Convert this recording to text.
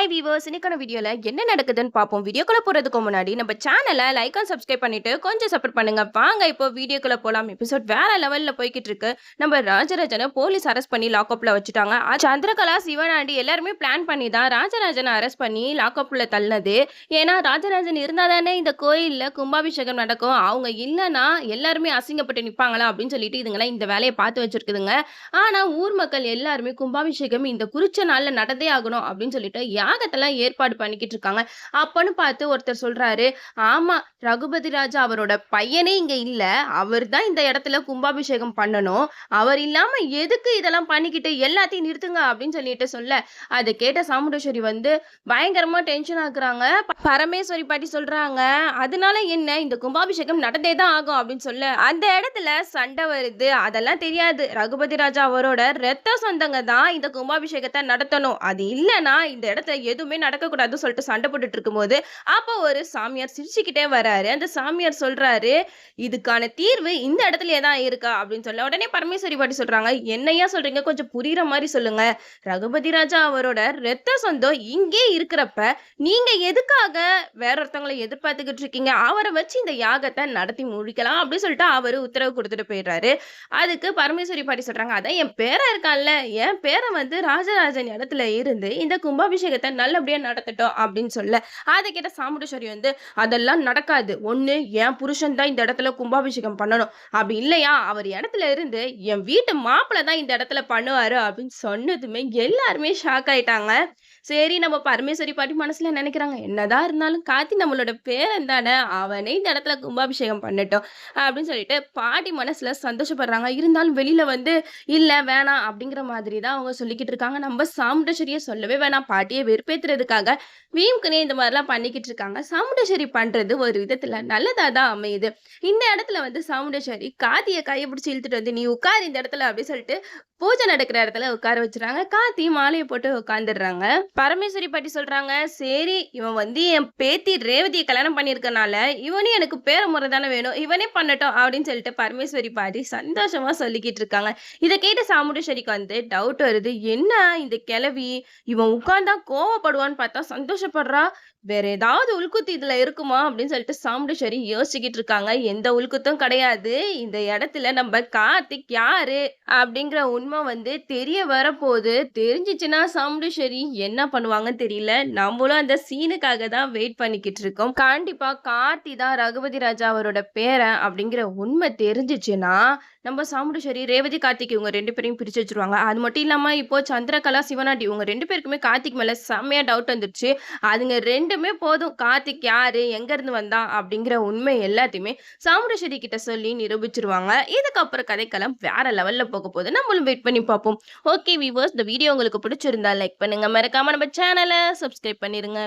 Hi viewers இன்னைக்கான வீடியோவில் என்ன நடக்குதுன்னு பார்ப்போம். வீடியோக்குள்ளே போகிறதுக்கு முன்னாடி நம்ம சேனலை லைக் அண்ட் சப்ஸ்கிரைப் பண்ணிட்டு கொஞ்சம் சப்போர்ட் பண்ணுங்க. வாங்க இப்போ வீடியோக்குள்ளே போகலாம் எபிசோட் வேற லெவலில் போய்கிட்டு இருக்கு. நம்ம ராஜராஜனை போலீஸ் அரெஸ்ட் பண்ணி லாக்அப்பில் வச்சுட்டாங்க. சந்திரகலா சிவனாண்டி எல்லாருமே பிளான் பண்ணி தான் ராஜராஜனை அரெஸ்ட் பண்ணி லாக்அப்பில் தள்ளினது. ஏன்னா ராஜராஜன் இருந்தால் தானே இந்த கோயிலில் கும்பாபிஷேகம் நடக்கும். அவங்க இல்லைன்னா எல்லாருமே அசிங்கப்பட்டு நிற்பாங்களா அப்படின்னு சொல்லிட்டு இதுங்களாம் இந்த வேலையை பார்த்து வச்சுருக்குதுங்க. ஆனால் ஊர் மக்கள் எல்லாருமே கும்பாபிஷேகம் இந்த குறிச்ச நாளில் நடந்தே ஆகணும் அப்படின்னு சொல்லிட்டு யாகத்தெல்லாம் ஏற்பாடு பண்ணிக்கிட்டு இருக்காங்க அப்பன்னு பார்த்து ஒருத்தர் சொல்றாரு ஆமா ரகுபதி ராஜா அவரோட பையனே இங்க இல்ல. அவர் தான் இந்த இடத்துல கும்பாபிஷேகம் பண்ணணும். அவர் இல்லாம எதுக்கு இதெல்லாம் பண்ணிக்கிட்டு எல்லாத்தையும் நிறுத்துங்க? அப்படின்னு சொல்லிட்டு சொல்ல. அதை கேட்ட சாமுண்டேஸ்வரி வந்து பயங்கரமா டென்ஷன் ஆகுறாங்க. பரமேஸ்வரி பாட்டி சொல்றாங்க அதனால என்ன? இந்த கும்பாபிஷேகம் நடந்தே தான் ஆகும். அப்படின்னு சொல்ல. அந்த இடத்துல சண்டை வருது. அதெல்லாம் தெரியாது. ரகுபதி ராஜா அவரோட ரத்த சொந்தங்க தான் இந்த கும்பாபிஷேகத்தை நடத்தணும். அது இல்லைன்னா இந்த இடத்துல எதுவுமே நடக்கக்கூடாதுன்னு சொல்லிட்டு சண்டை போட்டுட்டு இருக்கும்போது அப்போ ஒரு சாமியார் சிரிச்சுக்கிட்டே வராரு. அந்த சாமியார் சொல்றாரு இதுக்கான தீர்வு இந்த இடத்துலயே தான் இருக்கா? அப்படின்னு சொல்ல உடனே பரமேஸ்வரி பாட்டி சொல்றாங்க என்னையா சொல்றீங்க? கொஞ்சம் புரியுற மாதிரி சொல்லுங்க. ரகுபதி ராஜா அவரோட ரத்த சொந்தம் இங்கே இருக்கிறப்ப நீங்க எதுக்காக வேற ஒருத்தவங்களை எதிர்பார்த்துக்கிட்டு இருக்கீங்க? அவரை வச்சு இந்த யாகத்தை நடத்தி முடிக்கலாம். அப்படின்னு சொல்லிட்டு அவரு உத்தரவு கொடுத்துட்டு போயிடுறாரு. அதுக்கு பரமேஸ்வரி பாட்டி சொல்றாங்க அதான் என் பேரா இருக்கான்ல. என் பேரன் வந்து ராஜராஜன் இடத்துல இருந்து இந்த கும்பாபிஷேகத்தை நல்லபடியா நடத்தட்டும் அப்படின்னு சொல்ல அதை கேட்ட சாமுண்டேஸ்வரி வந்து அதெல்லாம் நடக்காது. ஒண்ணு என் புருஷன் தான் இந்த இடத்துல கும்பாபிஷேகம் பண்ணணும். அப்படி இல்லையா? அவர் இடத்துல இருந்து என் வீட்டு மாப்பிள்ளை தான் இந்த இடத்துல பண்ணுவாரு. அப்படின்னு சொன்னதுமே எல்லாருமே ஷாக் ஆயிட்டாங்க. சரி நம்ம பரமேஸ்வரி பாட்டி மனசுல நினைக்கிறாங்க? என்னதான் இருந்தாலும் காத்தி நம்மளோட பேரன் தானே அவனே இந்த இடத்துல கும்பாபிஷேகம் பண்ணட்டும் அப்படின்னு சொல்லிட்டு பாட்டி மனசுல சந்தோஷப்படுறாங்க. இருந்தாலும் வெளியில வந்து இல்லை வேணாம் அப்படிங்கிற மாதிரி தான் அவங்க சொல்லிக்கிட்டு இருக்காங்க. நம்ம சாமுண்டேஸ்வரியை சொல்லவே வேணாம். பாட்டியை வெறுப்பேற்றுறதுக்காக வீம்குனே இந்த மாதிரிலாம் பண்ணிக்கிட்டு இருக்காங்க. சாமுண்டேஸ்வரி பண்றது ஒரு விதத்துல நல்லதாக தான் அமையுது. இந்த இடத்துல வந்து சாமுண்டேஸ்வரி காத்தியை கையை பிடிச்சி இழுத்துட்டு வந்து நீ உட்கார் இந்த இடத்துல அப்படின்னு சொல்லிட்டு பூஜை நடக்கிற இடத்துல உட்கார வச்சுறாங்க. காத்தி மாலையை போட்டு உட்காந்துடுறாங்க பரமேஸ்வரி பாட்டி சொல்றாங்க சரி இவன் வந்து என் பேத்தி ரேவதியை கல்யாணம் பண்ணியிருக்கனால இவனே எனக்கு பேர முறை தானே வேணும். இவனே பண்ணட்டும் அப்படின்னு சொல்லிட்டு பரமேஸ்வரி பாட்டி சந்தோஷமா சொல்லிக்கிட்டு இருக்காங்க. இதை கேட்ட சாமுண்டேஸ்வரிக்கு வந்து டவுட் வருது. என்ன இந்த கிளவி இவன் உட்கார்ந்தா கோவப்படுவான்னு பார்த்தா சந்தோஷப்படுறா? வேற ஏதாவது உள்குத்து இதுல இருக்குமா அப்படின்னு சொல்லிட்டு சாமுண்டேஸ்வரி யோசிச்சுக்கிட்டு இருக்காங்க. எந்த உள்குத்தும் கிடையாது. இந்த இடத்துல நம்ம கார்த்திக் யாரு அப்படிங்கிற உண்மை வந்து தெரிய வரப்போகுது. தெரிஞ்சிச்சுன்னா சாமுண்டேஸ்வரி என்ன பண்ணுவாங்கன்னு தெரியல. நம்மளும் அந்த சீனுக்காக தான் வெயிட் பண்ணிக்கிட்டு இருக்கோம். கண்டிப்பா கார்த்தி தான் ரகுபதி ராஜா அவரோட பேரை அப்படிங்கிற உண்மை தெரிஞ்சிச்சுன்னா நம்ம சாமுண்டேஸ்வரி ரேவதி கார்த்திக் இவங்க ரெண்டு பேரையும் பிரிச்சு வச்சிருவாங்க. அது மட்டும் இல்லாம இப்போ சந்திரகலா சிவனாண்டி இவங்க ரெண்டு பேருக்குமே கார்த்திக் மேல செம்மையா டவுட் வந்துருச்சு. அதுங்க ரெண்டு ரெண்டுமே போதும். கார்த்திக் யாரு? எங்கேருந்து வந்தா? வந்தான் அப்படிங்கிற உண்மை எல்லாத்தையுமே சாமுண்டேஸ்வரி கிட்ட சொல்லி நிரூபிச்சிருவாங்க. இதுக்கப்புறம் கதைக்களம் வேற லெவலில் போக போகுது. நம்மளும் வெயிட் பண்ணி பார்ப்போம். ஓகே வீவர்ஸ் இந்த வீடியோ உங்களுக்கு பிடிச்சிருந்தா லைக் பண்ணுங்க. மறக்காம நம்ம சேனலை சப்ஸ்கிரைப் பண்ணிருங்க.